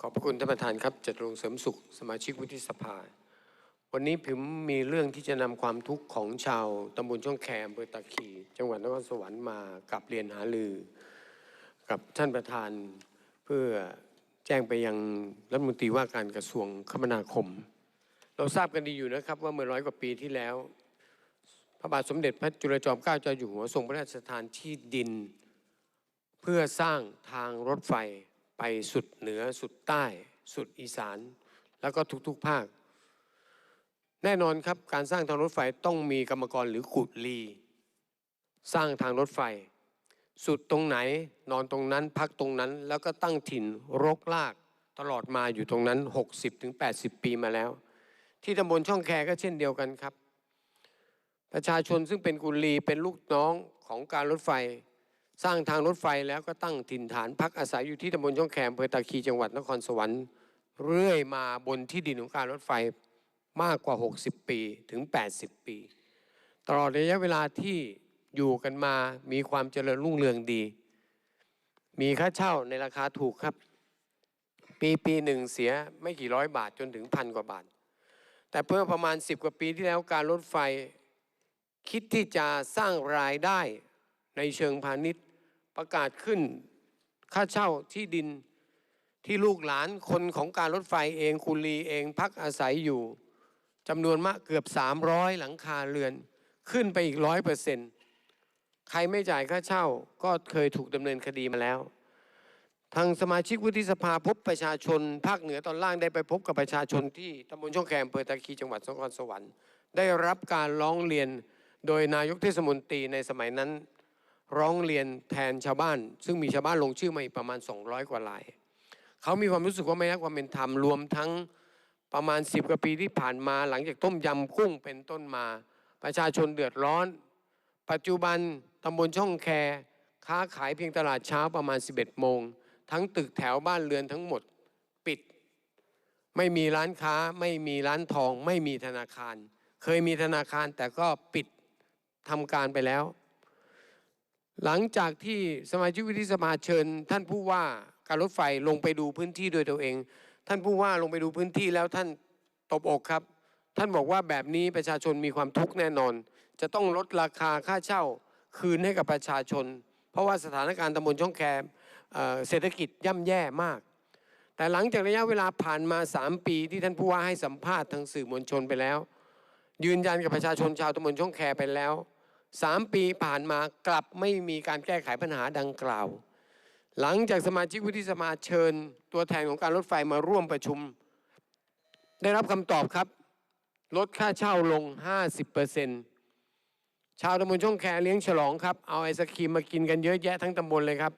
ขอบพระคุณท่านประธานครับจตุรงเสริมสุข สมาชิกวุฒิสภา วันนี้ผมมีเรื่องที่จะนำความทุกข์ของชาวตำบลช่องแคมอำเภอตะขีจังหวัดนครสวรรค์มากับเรียนหาลือ กับท่านประธานเพื่อแจ้งไปยังรัฐมนตรีว่าการกระทรวงคมนาคม เราทราบกันดีอยู่นะครับว่าเมื่อร้อยกว่าปีที่แล้ว พระบาทสมเด็จพระจุลจอมเกล้าเจ้าอยู่หัวทรงพระราชทานที่ดิน เพื่อสร้างทางรถไฟ ไปสุดเหนือสุดใต้ สุดอีสาน แล้วก็ทุกๆภาค แน่นอนครับการสร้างทางรถไฟต้องมีกรรมกรหรือกุดลี สร้างทางรถไฟ สุดตรงไหนนอนตรงนั้นพักตรงนั้น แล้วก็ตั้งถิ่นรกลากตลอดมาอยู่ตรงนั้น 60-80 ปีมาแล้ว ที่ตำบลช่องแคก็เช่นเดียวกันครับ ประชาชนซึ่งเป็นกุลีเป็นลูกน้องของการรถไฟ สร้างทางรถไฟแล้วก็ตั้งถิ่นฐานพักอาศัยอยู่ที่ตำบลช่องแคมเภอตาคีจังหวัดนครสวรรค์ เรื่อยมาบนที่ดินของการรถไฟมากกว่า 60 ปีถึง 80 ปี ตลอดระยะเวลาที่อยู่กันมามีความเจริญรุ่งเรืองดี มีค่าเช่าในราคาถูกครับ ปีปีหนึ่งเสียไม่กี่ร้อยบาทจนถึงพันกว่าบาท แต่เพื่อประมาณ 10 กว่าปีที่แล้วการรถไฟคิดที่จะสร้างรายได้ในเชิงพาณิชย์ ประกาศขึ้นค่าเช่าที่ดินที่ลูกหลานคนของการรถไฟเองคุรีเองพักอาศัยอยู่จำนวนมากเกือบ 300 หลังคาเรือน ขึ้นไปอีกร้อยเปอร์เซ็นต์ใครไม่จ่ายค่าเช่าก็เคยถูกดำเนินคดีมาแล้ว ทางสมาชิกวุฒิสภาพบประชาชน ภาคเหนือตอนล่างได้ไปพบกับประชาชนที่ตำบลช่องแคมอำเภอตะคีจังหวัดนครสวรรค์ ได้รับการร้องเรียนโดยนายกเทศมนตรีในสมัยนั้น ร้องเรียนแทนชาวบ้าน ซึ่งมีชาวบ้านลงชื่อมาอีกประมาณ 200 กว่าราย เขามีความรู้สึกว่าไม่ได้ความเป็นธรรมรวมทั้งประมาณ 10 กว่าปีที่ผ่านมาหลังจากต้มยำกุ้งเป็นต้นมา ประชาชนเดือดร้อน ปัจจุบันตำบลช่องแคค้าขายเพียงตลาดเช้าประมาณ 11 โมง ทั้งตึกแถวบ้านเรือนทั้งหมดปิด ไม่มีร้านค้าไม่มีร้านทอง ไม่มีธนาคาร เคยมีธนาคารแต่ก็ปิดทำการไปแล้ว หลังจากที่สมาชิกวุฒิสภาเชิญ ท่านผู้ว่าการรถไฟลงไปดูพื้นที่โดยตัวเอง ท่านผู้ว่าลงไปดูพื้นที่แล้วท่านตบอกครับ ท่านบอกว่าแบบนี้ประชาชนมีความทุกข์แน่นอน จะต้องลดราคาค่าเช่าคืนให้กับประชาชน เพราะว่าสถานการณ์ตำบลช่องแคมเอ่อเศรษฐกิจย่ำแย่มาก แต่หลังจากระยะเวลาผ่านมา 3 ปีที่ท่านผู้ว่าให้สัมภาษณ์ทางสื่อมวลชนไปแล้ว ยืนยันกับประชาชนชาวตำบลช่องแคไปแล้ว 3ปีผ่านมากลับไม่มีการแก้ไขปัญหาดังกล่าว หลังจากสมาชิกวุฒิสภาเชิญ ตัวแทนของการรถไฟมาร่วมประชุม ได้รับคำตอบครับ ลดค่าเช่าลง 50%ชาวตำบลช่องแคเลี้ยงฉลองครับ เอาไอศครีมมากินกันเยอะแยะทั้งตำบลเลยครับ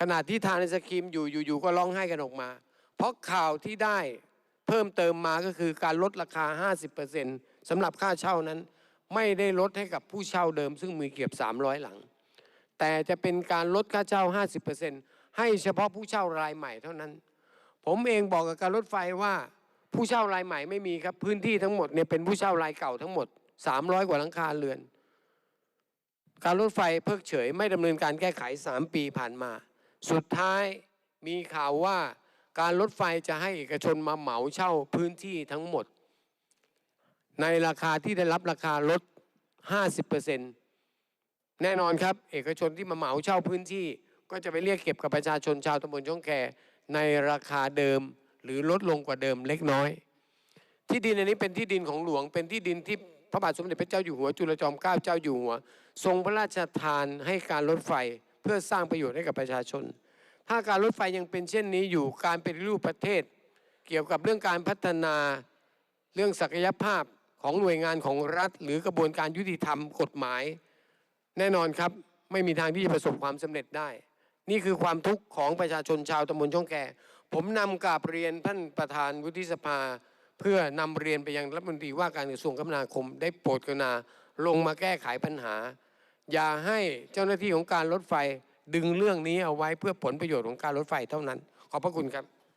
ขณะที่ทานไอศครีมอยู่อยู่ๆก็ร้องไห้กันออกมา เพราะข่าวที่ได้เพิ่มเติมมาก็คือการลดราคา 50%สำหรับค่าเช่านั้น ไม่ได้ลดให้กับผู้เช่าเดิม ซึ่งมีเกือบ 300 หลัง แต่จะเป็นการลดค่าเช่า 50%ให้เฉพาะผู้เช่ารายใหม่เท่านั้น ผมเองบอกกับการรถไฟว่าผู้เช่ารายใหม่ไม่มีครับพื้นที่ทั้งหมดเนี่ยเป็นผู้เช่ารายเก่าทั้งหมด 300 กว่าหลังคาเรือน การรถไฟเพิกเฉยไม่ดำเนินการแก้ไข 3 ปีผ่านมา สุดท้ายมีข่าวว่าการรถไฟจะให้เอกชนมาเหมาเช่าพื้นที่ทั้งหมด ในราคาที่ได้รับราคาลด 50%แน่นอนครับ เอกชนที่มาเหมาเช่าพื้นที่ ก็จะไปเรียกเก็บกับประชาชนชาวตำบลช่องแคในราคาเดิมหรือลดลงกว่าเดิมเล็กน้อย ที่ดินอันนี้เป็นที่ดินของหลวง เป็นที่ดินที่พระบาทสมเด็จพระเจ้าอยู่หัวจุลจอมเกล้าเจ้าอยู่หัว ทรงพระราชทานให้การรถไฟเพื่อสร้างประโยชน์ให้กับประชาชน ถ้าการรถไฟยังเป็นเช่นนี้อยู่การเป็นรูปประเทศ เกี่ยวกับเรื่องการพัฒนาเรื่องศักยภาพ ของหน่วยงานของรัฐ หรือกระบวนการยุติธรรมกฎหมาย แน่นอนครับไม่มีทางที่จะประสบความสำเร็จได้ นี่คือความทุกข์ของประชาชนชาวตำบลช่องแคผมนำกราบเรียนท่านประธานวุฒิสภา เพื่อนำเรียนไปยังรัฐมนตรีว่าการกระทรวงคมนาคม ได้โปรดกรุณาลงมาแก้ไขปัญหา อย่าให้เจ้าหน้าที่ของการรถไฟดึงเรื่องนี้เอาไว้เพื่อผลประโยชน์ของการรถไฟเท่านั้น ขอบพระคุณครับ